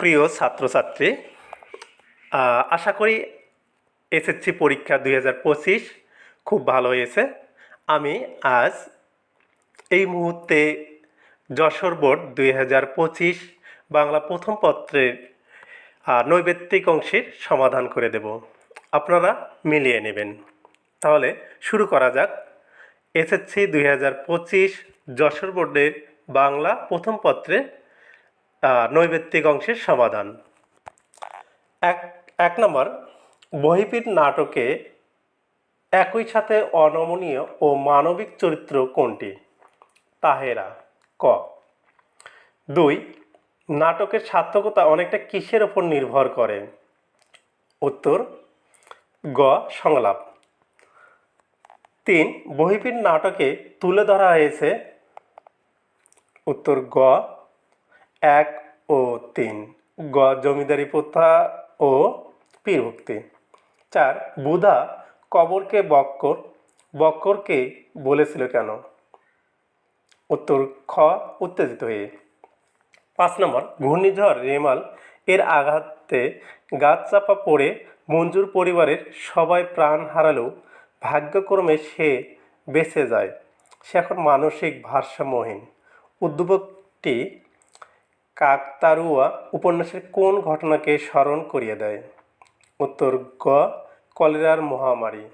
প্রিয় ছাত্রছাত্রী আশা করি এসএসসি পরীক্ষা দুই হাজার পঁচিশ খুব ভালো হয়েছে। আমি আজ এই মুহূর্তে যশোর বোর্ড দুই হাজার পঁচিশ বাংলা প্রথম পত্রের নৈবেত্তিক অংশের সমাধান করে দেব। আপনারা মিলিয়ে নেবেন। তাহলে শুরু করা যাক। এসএসসি দুই হাজার পঁচিশ যশোর বোর্ডের বাংলা প্রথম পত্রে নৈবেত্তিক অংশের সমাধান। এক এক নম্বর, বহিপীঠ নাটকে একই সাথে অনমনীয় ও মানবিক চরিত্র কোনটি? তাহেরা, ক। দুই, নাটকের সার্থকতা অনেকটা কিসের ওপর নির্ভর করে? উত্তর, গ, সংলাপ। তিন, বহিপীঠ নাটকে তুলে ধরা হয়েছে? উত্তর, গ এক ও তিন। গ, জমিদারি প্রথা ও পীরভক্তি। চার, বুধা কবরকে বক্কর। বক্করকে বলেছিল কেন? উত্তর, খ, উত্তেজিত হয়ে। পাঁচ নম্বর, ঘূর্ণিঝড় রেমাল এর আঘাতে গাছ চাপা পড়ে মঞ্জুর পরিবারের সবাই প্রাণ হারালেও ভাগ্যক্রমে সে বেঁচে যায়। সে এখন মানসিক ভারসাম্যহীন। উদ্যোগটি কাকতারুয়া উপন্যাসের কোন ঘটনাকে স্মরণ করিয়ে দেয়? উত্তর গ, কলেরার মহামারী।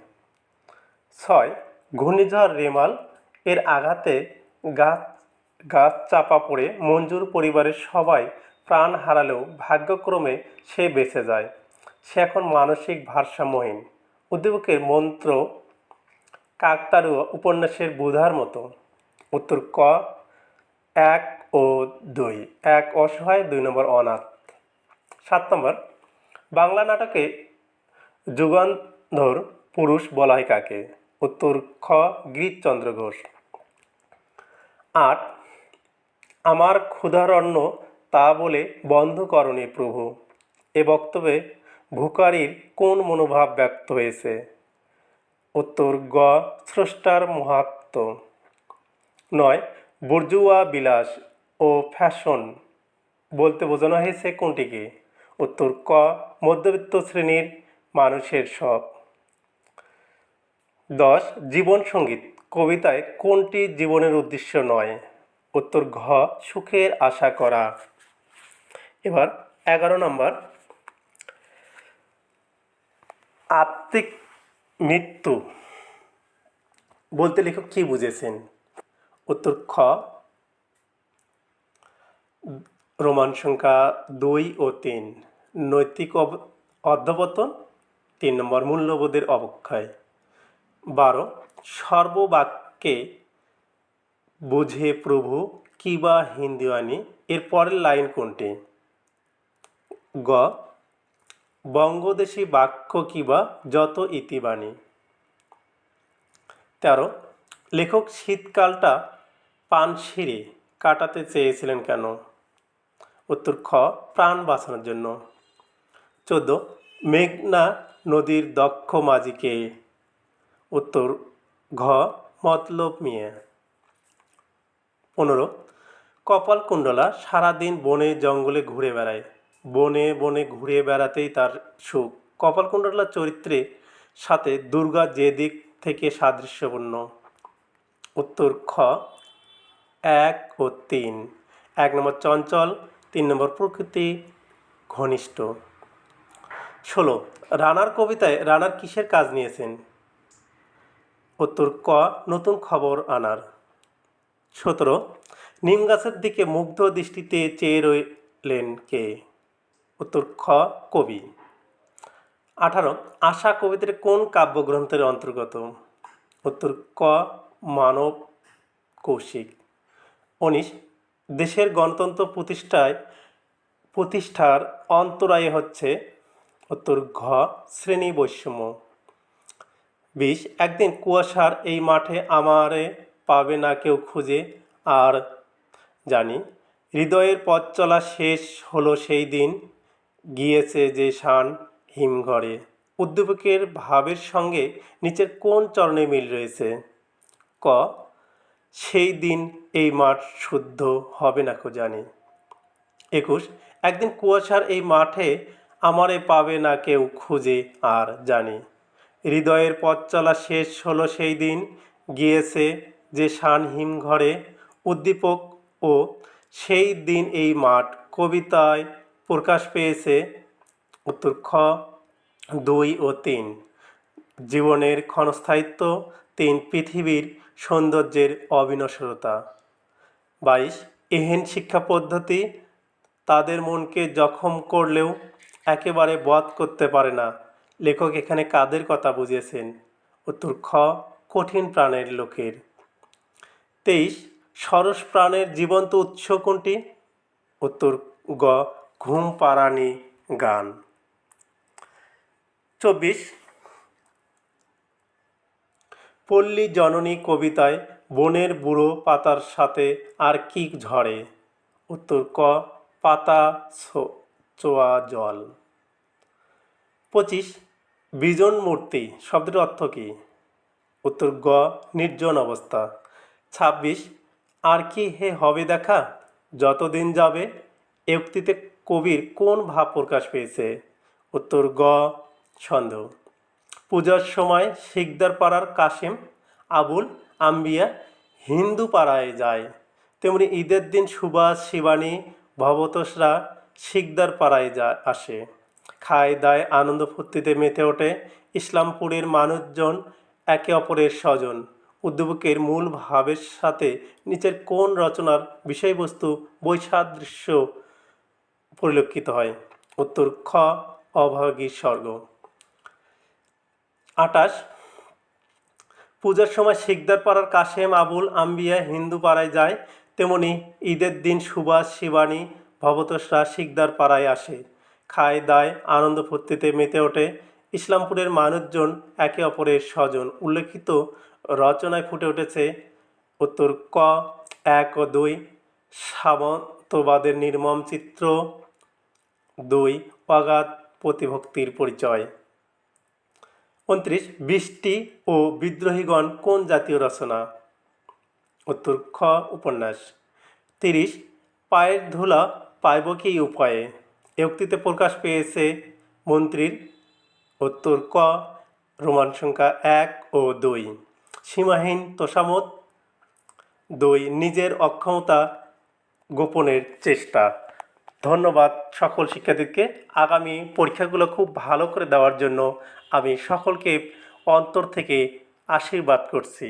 ছয়, ঘূর্ণিঝড় রেমাল, এর আঘাতে গাছ গাছ চাপা পড়ে মঞ্জুর পরিবারের সবাই প্রাণ হারালেও ভাগ্যক্রমে সে বেঁচে যায়। সে এখন মানসিক ভারসাম্যহীন। উদ্দীপকের মন্ত্র কাকতারুয়া উপন্যাসের বুধার মতো। উত্তর ক, এক ও দুই। এক অসহায়, দুই নম্বর অনাথ। সাত নম্বর, বাংলা নাটকে যুগান্ধর পুরুষ বলা হয় কাকে? উত্তর, খ, গিরিশচন্দ্র ঘোষ। আট, আমার ক্ষুধারণ্য তা বলে বন্ধ করনি প্রভু। এ বক্তব্যে ভুকারির কোন মনোভাব ব্যক্ত হয়েছে? উত্তর, গ, স্রষ্টার মহাত্ম। নয়, বর্জুয়া বিলাস। ও ফ্যাশন বলতে বোঝানো হয়েছে কোনটিকে? উত্তর, ক, মধ্যবিত্ত শ্রেণির মানুষের সব। দশ, জীবন সংগীত। কবিতায় কোনটি জীবনের উদ্দেশ্য নয়? উত্তর, ঘ, সুখের আশা করা। এবার এগারো নম্বর। আত্মিক মৃত্যু। বলতে লেখক কি বুঝেছেন? উত্তর, খ রোমান সংখ্যা দুই ও তিন। নৈতিক অধ্যবতন তিন নম্বর মূল্যবোধের অবক্ষয়। বারো, সর্ববাক্যে বুঝে প্রভু কিবা হিন্দিওয়ানি এর পরের লাইন কোনটি? গ, বঙ্গদেশী বাক্য কিবা যত ইতিবাণী তেরো, লেখক শীতকালটা পান সিঁড়ি কাটাতে চেয়েছিলেন কেন? উত্তর খ, প্রাণ বাঁচানোর জন্য। চোদ্দ, মেঘনা নদীর দক্ষ মাঝিকে উত্তর, ঘ, মতলব মিয়া। পনেরো, কপালকুণ্ডলা সারাদিন বনে জঙ্গলে ঘুরে বেড়ায়। বনে বনে ঘুরে বেড়াতেই তার সুখ। কপালকুণ্ডলা চরিত্রে সাথে দুর্গা যে দিক থেকে সাদৃশ্যপূর্ণ। উত্তর, খ, এক ও তিন। এক নম্বর, চঞ্চল তিন নম্বর প্রকৃতি ঘনিষ্ঠ। ষোলো, রানার কবিতায় রানার কিসের কাজ নিয়েছেন? উত্তর, ক, নতুন খবর আনার। সতেরো, নিম গাছের দিকে মুগ্ধ দৃষ্টিতে চেয়ে রইলেন কে? উত্তর, খ, কবি। আঠারো, আশা কবিতার কোন কাব্যগ্রন্থের অন্তর্গত? উত্তর, ক, মানব কৌশিক। উনিশ দেশের গণতন্ত্র প্রতিষ্ঠায় প্রতিষ্ঠার অন্তরায় হচ্ছে উত্তর ঘ শ্রেণি বৈষম্য। বিশ, একদিন কুয়াশার এই মাঠে আমারে পাবে না কেউ খুঁজে। আর জানি, হৃদয়ের পথ চলা শেষ হলো সেই দিন, গিয়েছে যে শান হিমঘরে। উদ্দীপকের ভাবের সঙ্গে নিচের কোন চরণে মিল রয়েছে? ক সেই দিন এই মাঠ শুদ্ধ হবে না কো জানি। একুশ, একদিন কুয়াশার এই মাঠে আমারে পাবে না কেউ খুঁজে আর জানি। হৃদয়ের পথ চলা শেষ হলো সেই দিন, গিয়েছে যে শানহীন ঘরে উদ্দীপক ও সেই দিন এই মাঠ কবিতায় প্রকাশ পেয়েছে। উত্তর খ, দুই ও তিন। জীবনের ক্ষণস্থায়িত্ব তিন পৃথিবীর সৌন্দর্যের অবিনশ্বরতা। বাইশ, এহেন শিক্ষা পদ্ধতি তাদের মনকে জখম করলেও একেবারে বধ করতে পারে না। লেখক এখানে কাদের কথা বুঝিয়েছেন? উত্তর, খ, কঠিন প্রাণের লোকের। তেইশ, সরস প্রাণের জীবন্ত উৎস কোনটি? উত্তর, গ, ঘুম পাড়ানি গান। চব্বিশ পল্লী জননী কবিতায় বনের বুড়ো পাতার সাথে আর কি ঝরে উত্তর ক, পাতা চোয়া জল। পঁচিশ, বিজন মূর্তি, শব্দের অর্থ কী? উত্তর গ, নির্জন অবস্থা। ছাব্বিশ, আর কি হে হবে দেখা? যতদিন যাবে উক্তিতে কবির কোন ভাব প্রকাশ পেয়েছে? উত্তর গ, ছন্দ। পূজার সময় শিকদার পাড়ার কাশেম আবুল আম্বিয়া হিন্দু পাড়ায় যায়। তেমনি ঈদের দিন সুভাষ শিবানী, ভবতোষরা শিকদার পাড়ায় যা আসে। খায় দায় আনন্দ ফুর্তিতে মেতে ওঠে ইসলামপুরের মানুষজন, একে অপরের স্বজন। উদ্যোগের মূল ভাবের সাথে নিচের কোন রচনার বিষয়বস্তু বৈসাদৃশ্য পরিলক্ষিত হয়? উত্তর খ, অভাগী স্বর্গ। আটাশ। পূজার সময় শিকদার পাড়ার কাশেম, আবুল, আম্বিয়া, হিন্দু পাড়ায় যায়, তেমনি ঈদের দিন সুভাষ, শিবানী, ভবতোষরা শিকদার পাড়ায় আসে। খায়, দায়, আনন্দ ফুর্তিতে মেতে ওঠে। ইসলামপুরের মানুষজন একে অপরের স্বজন। উল্লেখিত রচনায় ফুটে উঠেছে উত্তর ক, এক ও দুই। সামন্তবাদের নির্মম চিত্র দুই। অগাধ প্রতিভক্তির পরিচয়। উনত্রিশ, বৃষ্টি ও বিদ্রোহীগণ কোন জাতীয় রচনা? উত্তর, খ, উপন্যাস। তিরিশ, পায়ের ধুলা পাইব কি উপায়ে? উক্তিতে প্রকাশ পেয়েছে মন্ত্রীর উত্তর, ক, রোমান সংখ্যা এক ও দুই। সীমাহীন তোষামত দুই, নিজের অক্ষমতা গোপনের চেষ্টা। ধন্যবাদ সকল শিক্ষার্থীকে। আগামী পরীক্ষাগুলো খুব ভালো করে দেওয়ার জন্য আমি সকলকে অন্তর থেকে আশীর্বাদ করছি।